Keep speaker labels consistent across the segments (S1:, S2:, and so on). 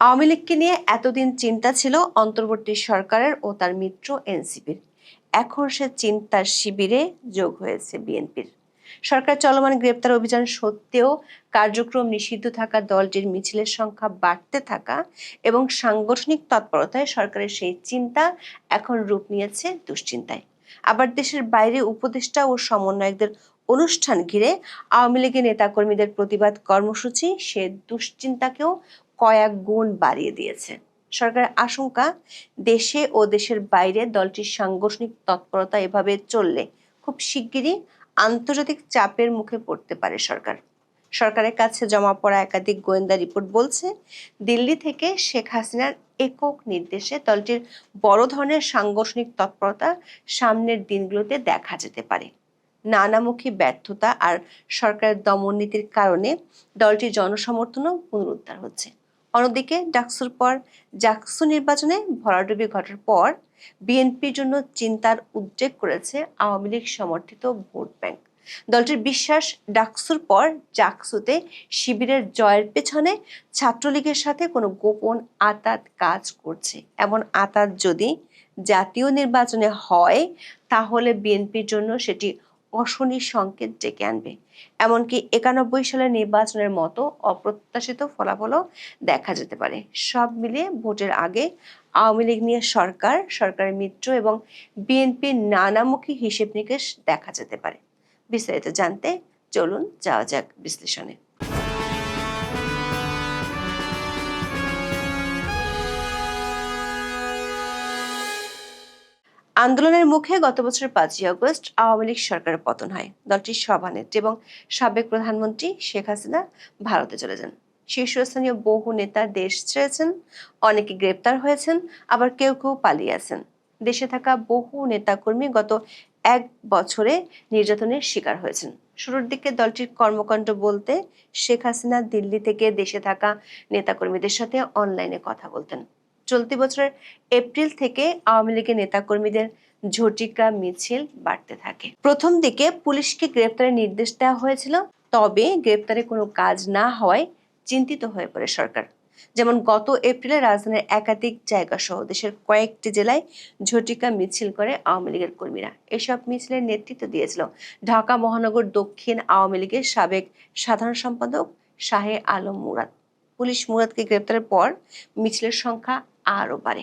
S1: আওয়ামী লীগকে নিয়ে এতদিন চিন্তা ছিল অন্তর্বর্তী সরকারের ও তার মিত্র এনসিপির। এখন সে চিন্তার শিবিরে যোগ হয়েছে বিএনপির। সরকার চলমান গ্রেপ্তার অভিযান সত্ত্বেও কার্যক্রম নিষিদ্ধ থাকা দলটির মিছিলের সংখ্যা বাড়তে থাকা এবং সাংগঠনিক তৎপরতায় সরকারের সেই চিন্তা এখন রূপ নিয়েছে দুশ্চিন্তায়। আবার দেশের বাইরে উপদেষ্টা ও সমন্বয়কদের অনুষ্ঠান ঘিরে আওয়ামী লীগের নেতাকর্মীদের প্রতিবাদ কর্মসূচি সে দুশ্চিন্তাকেও কয়েক গুণ বাড়িয়ে দিয়েছে। সরকারের আশঙ্কা, দেশে ও দেশের বাইরে দলটির সাংগঠনিক তৎপরতা এভাবে চললে খুব শিগগিরই আন্তর্জাতিক চাপের মুখে পড়তে পারে সরকার। সরকারের কাছে জমা পড়া একাধিক গোয়েন্দা রিপোর্ট বলছে, দিল্লি থেকে শেখ হাসিনার একক নির্দেশে দলটির বড় ধরনের সাংগঠনিক তৎপরতা সামনের দিনগুলোতে দেখা যেতে পারে। নানামুখী ব্যর্থতা আর সরকারের দমন নীতির কারণে দলটির জনসমর্থনও পুনরুদ্ধার হচ্ছে। অন্যদিকে ডাকসুর পর জাকসু নির্বাচনে ভরাডুবি ঘটার পর বিএনপির জন্য চিন্তার উদ্রেক করেছে আওয়ামী লীগ সমর্থিত ভোট ব্যাংক। দলটির বিশ্বাস, ডাকসুর পর জাকসুতে শিবিরের জয়ের পেছনে ছাত্রলীগের সাথে কোনো গোপন আতাত কাজ করছে। এমন আতাত যদি জাতীয় নির্বাচনে হয়, তাহলে বিএনপির জন্য সেটি অশনি সংকেত ডেকে আনবে। এমনকি একানব্বই সালের নির্বাচনের মতো অপ্রত্যাশিত ফলাফলও দেখা যেতে পারে। সব মিলিয়ে ভোটের আগে আওয়ামী লীগ নিয়ে সরকার, সরকারের মিত্র এবং বিএনপির নানামুখী হিসেব নিকেশ দেখা যেতে পারে। বিস্তারিত জানতে চলুন যাওয়া যাক বিশ্লেষণে। আন্দোলনের মুখে গত বছর পাঁচই আগস্ট আওয়ামী লীগ সরকারের পতন হয়। দলটির সভানেত্রী এবং সাবেক প্রধানমন্ত্রী শেখ হাসিনা ভারতে চলে যান। শীর্ষস্থানীয় বহু নেতা দেশ ছেড়েছেন, অনেকে গ্রেপ্তার হয়েছেন, আবার কেউ কেউ পালিয়ে আছেন। দেশে থাকা বহু নেতাকর্মী গত এক বছরে নির্যাতনের শিকার হয়েছেন। শুরুর দিকে দলটির কর্মকাণ্ড বলতে শেখ হাসিনা দিল্লি থেকে দেশে থাকা নেতাকর্মীদের সাথে অনলাইনে কথা বলতেন। চলতি বছরের এপ্রিল থেকে আওয়ামী লীগের নেতাকর্মীদের ঝটিকা মিছিল বাড়তে থাকে। প্রথম দিকে পুলিশকে গ্রেপ্তারের নির্দেশ দেওয়া হয়েছিল, তবে গ্রেপ্তারে কোনো কাজ না হওয়ায় চিন্তিত হয়ে পড়ে সরকার। যেমন গত এপ্রিলে রাজধানীর একাধিক জায়গা সহ দেশের কয়েকটি জেলায় ঝটিকা মিছিল করে আওয়ামী লীগের কর্মীরা। এসব মিছিলের নেতৃত্ব দিয়েছিল ঢাকা মহানগর দক্ষিণ আওয়ামী লীগের সাবেক সাধারণ সম্পাদক শাহে আলম মুরাদ। পুলিশ মুরাদকে গ্রেপ্তারের পর মিছিলের সংখ্যা আরও বাড়ে।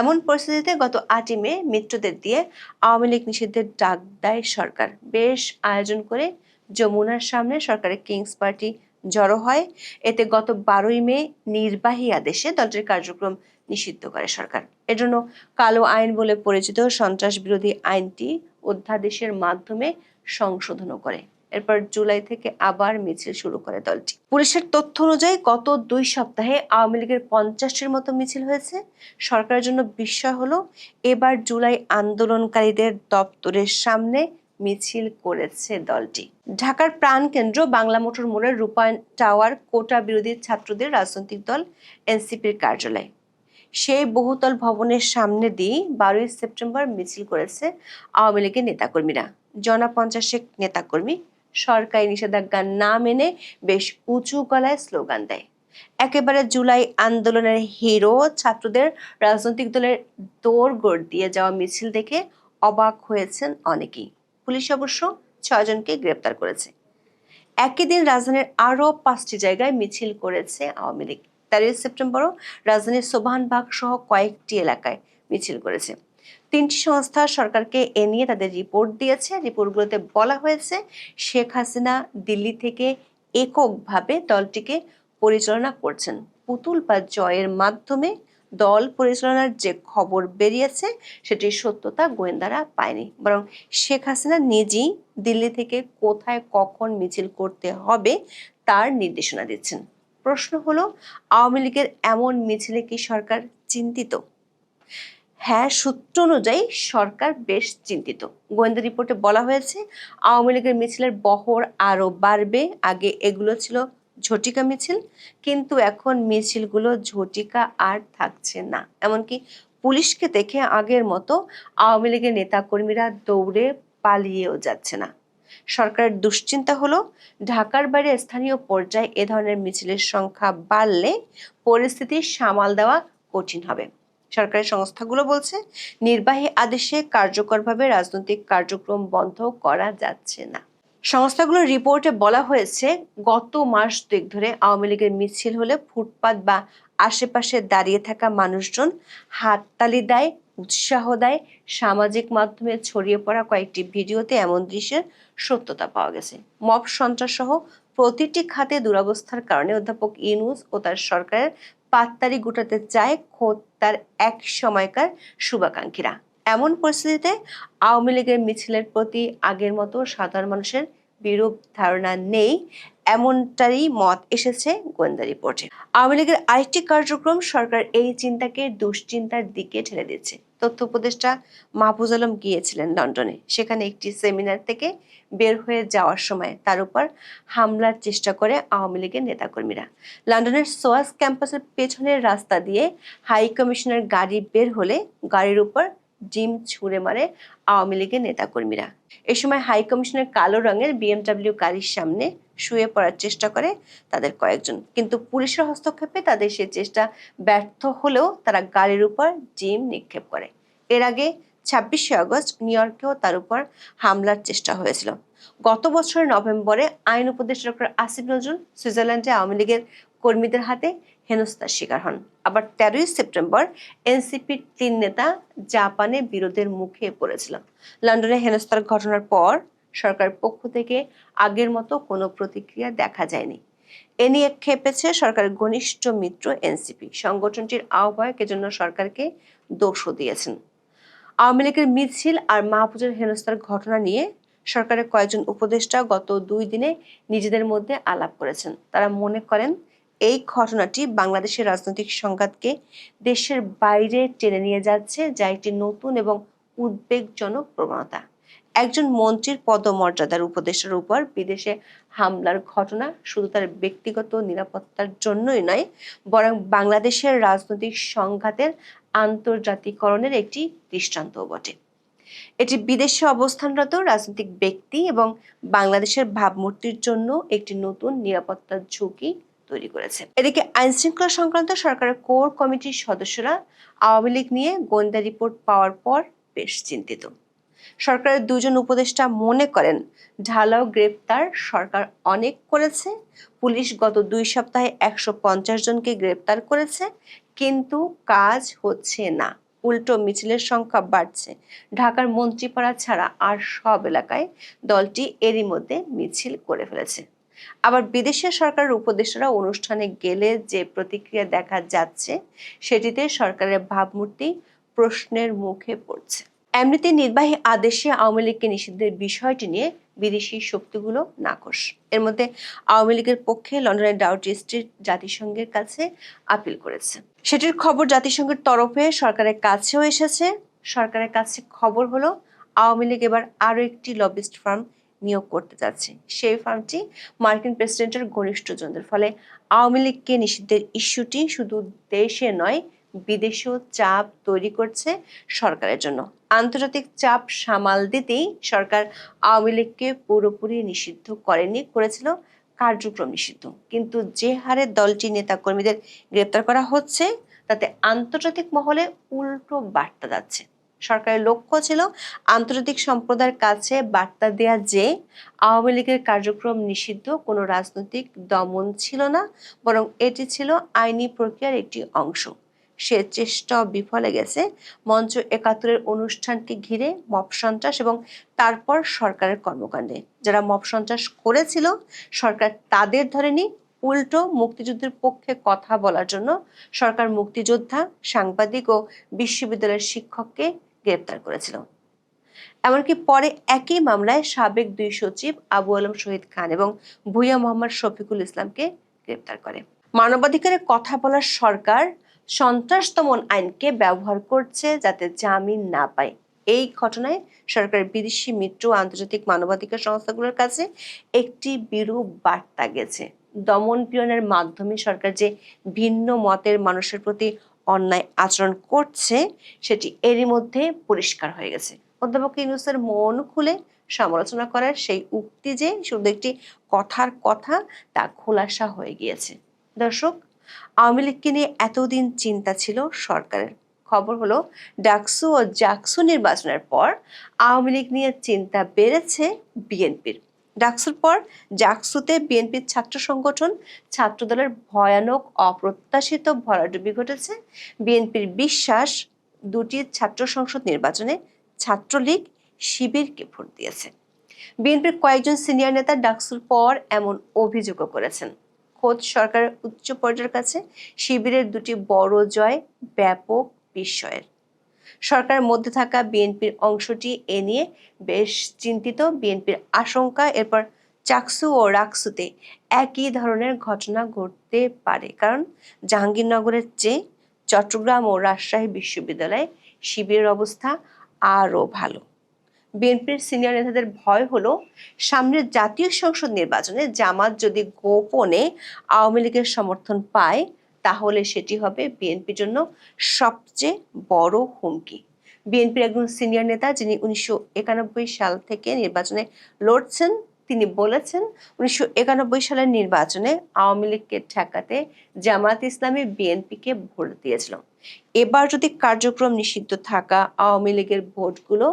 S1: এমন পরিস্থিতিতে গত আটই মে মিত্রদের দিয়ে আওয়ামী লীগ নিষিদ্ধের ডাক দেয় সরকার। বেশ আয়োজন করে যমুনার সামনে সরকারের কিংস পার্টি জড়ো হয়। এতে গত বারোই মে নির্বাহী আদেশে দলটির কার্যক্রম নিষিদ্ধ করে সরকার। এজন্য কালো আইন বলে পরিচিত সন্ত্রাস বিরোধী আইনটি অধ্যাদেশের মাধ্যমে সংশোধনও করে। এরপর জুলাই থেকে আবার মিছিল শুরু করে দলটি। পুলিশের তথ্য অনুযায়ী গত দুই সপ্তাহে আওয়ামী লীগের পঞ্চাশটির মতো মিছিল হয়েছে। সরকারের জন্য বিস্ময় হলো, এবার জুলাই আন্দোলনকারীদের দপ্তরের সামনে মিছিল করেছে দলটি। ঢাকার প্রাণকেন্দ্র বাংলা মোটর মোড়ের রূপায়ণ টাওয়ার কোটা বিরোধী ছাত্রদের রাজনৈতিক দল এনসিপির কার্যালয়। সেই বহুতল ভবনের সামনে দিয়ে বারোই সেপ্টেম্বর মিছিল করেছে আওয়ামী লীগের নেতাকর্মীরা। জনা পঞ্চাশেক নেতাকর্মী সরকারি নিষেধাজ্ঞা না মেনে বেশ উঁচু গলায় স্লোগান দেয়। একেবারে জুলাই আন্দোলনের হিরো ছাত্রদের রাজনৈতিক দলের দৌড় গোড় দিয়ে যাওয়া মিছিল দেখে অবাক হয়েছেন অনেকেই। পুলিশ অবশ্য ছয়জনকে গ্রেপ্তার করেছে। একই দিন রাজধানীর আরও পাঁচটি জায়গায় মিছিল করেছে আওয়ামী লীগ। তেরোই সেপ্টেম্বরও রাজধানীর সোবাহানবাগ সহ কয়েকটি এলাকায় মিছিল করেছে। তিনটি সংস্থা সরকারকে এ নিয়ে তাদের রিপোর্ট দিয়েছে। রিপোর্টগুলোতে বলা হয়েছে, শেখ হাসিনা দিল্লি থেকে এককভাবে দলটিকে পরিচালনা করছেন। পুতুল বা জয়ের মাধ্যমে দল পরিচালনার যে খবর বেরিয়েছে সেটির সত্যতা গোয়েন্দারা পায়নি। বরং শেখ হাসিনা নিজেই দিল্লি থেকে কোথায় কখন মিছিল করতে হবে, তার নির্দেশনা দিচ্ছেন। প্রশ্ন হলো, আওয়ামী লীগের এমন মিছিলে কি সরকার চিন্তিত? হ্যাঁ সূত্র অনুযায়ী সরকার বেশ চিন্তিত। গোয়েন্দা রিপোর্টে বলা হয়েছে, আওয়ামী লীগের মিছিলের বহর আরও বাড়বে। আগে এগুলো ছিল ঝটিকা মিছিল, কিন্তু এখন মিছিলগুলো ঝটিকা আর থাকছে না। এমনকি পুলিশকে দেখে আগের মতো আওয়ামী লীগের নেতাকর্মীরা দৌড়ে পালিয়েও যাচ্ছে না। সরকারের দুশ্চিন্তা হলো, ঢাকার বাইরে স্থানীয় পর্যায়ে এ ধরনের মিছিলের সংখ্যা বাড়লে পরিস্থিতি সামাল দেওয়া কঠিন হবে। সরকারি সংস্থাগুলো বলছে, নির্বাহী আদেশে কার্যকরভাবে রাজনৈতিক কার্যক্রম বন্ধ করা যাচ্ছে না। সংস্থাগুলোর রিপোর্টে বলা হয়েছে, গত মাস দুয়েক ধরে আওয়ামী লীগের মিছিল হলে ফুটপাত বা আশেপাশে দাঁড়িয়ে থাকা মানুষজন হাততালি দেয়, উৎসাহ দেয়, সামাজিক মাধ্যমে ছড়িয়ে পড়া কয়েকটি ভিডিওতে এমন দৃশ্যের সত্যতা পাওয়া গেছে। মব সন্ত্রাস সহ প্রতিটি খাতে দুরবস্থার কারণে অধ্যাপক ইউনুস ও তার সরকারের পাত্তারি গোটাতে চায় খোদ তার এক সময়কার শুভাকাঙ্ক্ষীরা। এমন পরিস্থিতিতে আওয়ামী লীগের মিছিলের প্রতি আগের মতো সাধারণ মানুষের বিরূপ ধারণা নেই, এমনটারই মত এসেছে গোয়েন্দা রিপোর্টে। আওয়ামী লীগের আরেকটি কার্যক্রম সরকার এই চিন্তাকে দুশ্চিন্তার দিকে ঠেলে দিচ্ছে। তথ্য উপদেষ্টা মাহফুজ আলম গিয়েছিলেন লন্ডনে। সেখানে একটি সেমিনার থেকে বের হয়ে যাওয়ার সময় তার উপর হামলার চেষ্টা করে আওয়ামী লীগের নেতাকর্মীরা। লন্ডনের সোয়াস ক্যাম্পাসের পেছনের রাস্তা দিয়ে হাই কমিশনের গাড়ি বের হলে গাড়ির উপর ডিম ছুঁড়ে মারে আওয়ামী লীগের নেতাকর্মীরা। এ সময় হাই কমিশনের কালো রঙের বিএমডাব্লিউ গাড়ির সামনে শুয়ে পড়ার চেষ্টা করে তাদের কয়েকজন। কিন্তু পুলিশের হস্তক্ষেপে তাদের সে চেষ্টা ব্যর্থ হলেও তারা গাড়ির উপর জিম নিক্ষেপ করে। এর আগে ছাব্বিশে আগস্ট নিউ ইয়র্কেও তার উপর হামলার চেষ্টা হয়েছিল। গত বছরের নভেম্বরে আইন উপদেষ্টা ডক্টর আসিফ নজরুল সুইজারল্যান্ডে আওয়ামী লীগের কর্মীদের হাতে হেনস্থার শিকার হন। আবার তেরোই সেপ্টেম্বর এনসিপির তিন নেতা জাপানে বিরোধের মুখে পড়েছিল লন্ডনে হেনস্থার ঘটনার পর সরকার পক্ষ থেকে আগের মতো কোনো প্রতিক্রিয়া দেখা যায়নি। এ নিয়ে খেপেছে সরকারের ঘনিষ্ঠ মিত্র এনসিপি। সংগঠনটির আহ্বায়ক এজন্য সরকারকে দোষও দিয়েছেন। আওয়ামী লীগের মিছিল আর মাহফুজের হেনস্থার ঘটনা নিয়ে সরকারের কয়েকজন উপদেষ্টা গত দুই দিনে নিজেদের মধ্যে আলাপ করেছেন। তারা মনে করেন এই ঘটনাটি বাংলাদেশের রাজনৈতিক সংঘাতকে দেশের বাইরে টেনে নিয়ে যাচ্ছে, যা একটি নতুন এবং উদ্বেগজনক প্রবণতা। একজন মন্ত্রীর পদমর্যাদার উপদেশের উপর বিদেশে হামলার ঘটনা শুধু তার ব্যক্তিগত নিরাপত্তার জন্যই নয়, বরং বাংলাদেশের রাজনৈতিক সংঘাতের আন্তর্জাতিকরণের একটি দৃষ্টান্তও বটে। এটি বিদেশে অবস্থানরত রাজনৈতিক ব্যক্তি এবং বাংলাদেশের ভাবমূর্তির জন্য একটি নতুন নিরাপত্তার ঝুঁকি তৈরি করেছে। এদিকে আইন শৃঙ্খলা সংক্রান্ত সরকারের কোর কমিটির সদস্যরা আওয়ামী লীগ নিয়ে গোয়েন্দা রিপোর্ট পাওয়ার পর বেশ চিন্তিত। সরকারের দুজন উপদেষ্টা মনে করেন, ঢালাও গ্রেপ্তার সরকার অনেক করেছে, পুলিশ গত দুই সপ্তাহে একশো পঞ্চাশ জনকে গ্রেপ্তার করেছে, কিন্তু কাজ হচ্ছে না। উল্টো মিছিলের সংখ্যা বাড়ছে। ঢাকার মন্ত্রীপাড়া ছাড়া আর সব এলাকায় দলটি এরই মধ্যে মিছিল করে ফেলেছে। আবার বিদেশের সরকারের উপদেষ্টারা অনুষ্ঠানে গেলে যে প্রতিক্রিয়া দেখা যাচ্ছে, সেটিতে সরকারের ভাবমূর্তি প্রশ্নের মুখে পড়ছে। এমনিতে নির্বাহী আদেশে আওয়ামী লীগকে নিষিদ্ধের বিষয়টি নিয়ে বিদেশি শক্তিগুলো নাকশ এর মধ্যে আওয়ামী লীগের পক্ষে লন্ডনের ডাউটি স্ট্রিট জাতিসংঘের কাছে আপিল করেছে। সেটির খবর জাতিসংঘের তরফে সরকারের কাছেও এসেছে। সরকারের কাছে খবর হলো, আওয়ামী লীগ এবার আরও একটি লবিস্ট ফার্ম নিয়োগ করতে যাচ্ছে সেই ফার্মটি মার্কিন প্রেসিডেন্টের ঘনিষ্ঠজনদের। ফলে আওয়ামী লীগকে নিষিদ্ধের ইস্যুটি শুধু দেশে নয়, বিদেশেও চাপ তৈরি করছে সরকারের জন্য। আন্তর্জাতিক চাপ সামাল দিতেই সরকার আওয়ামী লীগকে পুরোপুরি নিষিদ্ধ করেনি, করেছিল কার্যক্রম নিষিদ্ধ। কিন্তু যে হারে দলটি নেতাকর্মীদের গ্রেপ্তার করা হচ্ছে, তাতে আন্তর্জাতিক মহলে উল্টো বার্তা যাচ্ছে। সরকারের লক্ষ্য ছিল আন্তর্জাতিক সম্প্রদায়ের কাছে বার্তা দেয়া যে, আওয়ামী লীগের কার্যক্রম নিষিদ্ধ, কোনো রাজনৈতিক দমন ছিল না, বরং এটি ছিল আইনি প্রক্রিয়ার একটি অংশ। সে চেষ্টাও বিফলে গেছে। মঞ্চ একাত্তরের অনুষ্ঠানকে ঘিরে মব সন্ত্রাস এবং তারপর সরকারের কর্মকাণ্ডে। যারা মব সন্ত্রাস করেছিল, সরকার তাদের ধরেনি, উল্টো মুক্তিযুদ্ধের পক্ষে কথা বলার জন্য সরকার মুক্তিযোদ্ধা, সাংবাদিক ও বিশ্ববিদ্যালয়ের শিক্ষককে গ্রেপ্তার করেছিল। এমনকি পরে একই মামলায় সাবেক দুই সচিব আবু আলম শহীদ খান এবং ভুইয়া মোহাম্মদ শফিকুল ইসলামকে গ্রেপ্তার করে। মানবাধিকারের কথা বলার সরকার সন্ত্রাস দমন আইনকে ব্যবহার করছে যাতে জামিন না পায়। এই ঘটনায় সরকারের বিদেশি মিত্র আন্তর্জাতিক মানবাধিকার সংস্থাগুলোর কাছে একটি বিরূপ বার্তা গেছে। দমন পীড়নের মাধ্যমে সরকার যে ভিন্ন মতের মানুষের প্রতি অন্যায় আচরণ করছে, সেটি এরই মধ্যে পরিষ্কার হয়ে গেছে। অধ্যাপক ইউনুসের মন খুলে সমালোচনা করার সেই উক্তি যে, শুধু একটি কথার কথা, তা খোলাসা হয়ে গিয়েছে। দর্শক, আওয়ামী লীগকে নিয়ে এতদিন চিন্তা ছিল সরকারের। খবর হলো, ডাকসু ও জাকসু নির্বাচনের পর আওয়ামী লীগ নিয়ে চিন্তা বেড়েছে বিএনপির। ডাকসুর পর জাকসুতে বিএনপির ছাত্র সংগঠন ছাত্রদলের ভয়ানক, অপ্রত্যাশিত ভরাডুবি ঘটেছে। বিএনপির বিশ্বাস, দুটি ছাত্র সংসদ নির্বাচনে ছাত্রলীগ শিবিরকে ভোট দিয়েছে। বিএনপির কয়েকজন সিনিয়র নেতা ডাকসুর পর এমন অভিযোগও করেছেন। খোদ সরকারের উচ্চ পর্যায়ের কাছে শিবিরের দুটি বড় জয় ব্যাপক বিস্ময়ের। সরকারের মধ্যে থাকা বিএনপির অংশটি এ নিয়ে বেশ চিন্তিত। বিএনপির আশঙ্কা, এরপর চাকসু ও রাকসুতে একই ধরনের ঘটনা ঘটতে পারে। কারণ জাহাঙ্গীরনগরের চেয়ে চট্টগ্রাম ও রাজশাহী বিশ্ববিদ্যালয়ে শিবিরের অবস্থা আরও ভালো। বিএনপির সিনিয়র নেতাদের ভয় হলো সামনের জাতীয় সংসদ নির্বাচনে জামাত যদি গোপনে আওয়ামী লীগের সমর্থন পায় তাহলে সেটি হবে বিএনপির জন্য সবচেয়ে বড় হুমকি। বিএনপির একজন সিনিয়র নেতা যিনি উনিশশো একানব্বই সাল থেকে নির্বাচনে লড়ছেন, তিনি বলেছেন, উনিশশো একানব্বই সালের নির্বাচনে আওয়ামী লীগকে ঠেকাতে জামাত ইসলামী বিএনপিকে ভোট দিয়েছিল। এবার যদি কার্যক্রম নিষিদ্ধ থাকা আওয়ামী লীগের ভোটগুলো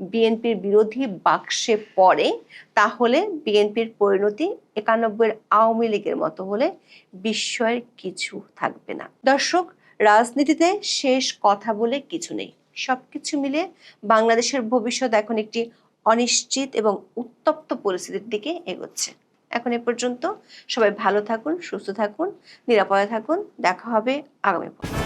S1: বিএনপির বিরোধী বাক্সে পড়ে, তাহলে বিএনপির পরিণতি একানব্বই আওয়ামী লীগের মতো হলে বিস্ময়ের কিছু থাকবে না। দর্শক, রাজনীতিতে শেষ কথা বলে কিছু নেই। সবকিছু মিলে বাংলাদেশের ভবিষ্যৎ এখন একটি অনিশ্চিত এবং উত্তপ্ত পরিস্থিতির দিকে এগোচ্ছে। এখন এ পর্যন্ত সবাই ভালো থাকুন, সুস্থ থাকুন, নিরাপদে থাকুন। দেখা হবে আগামী পর্ব।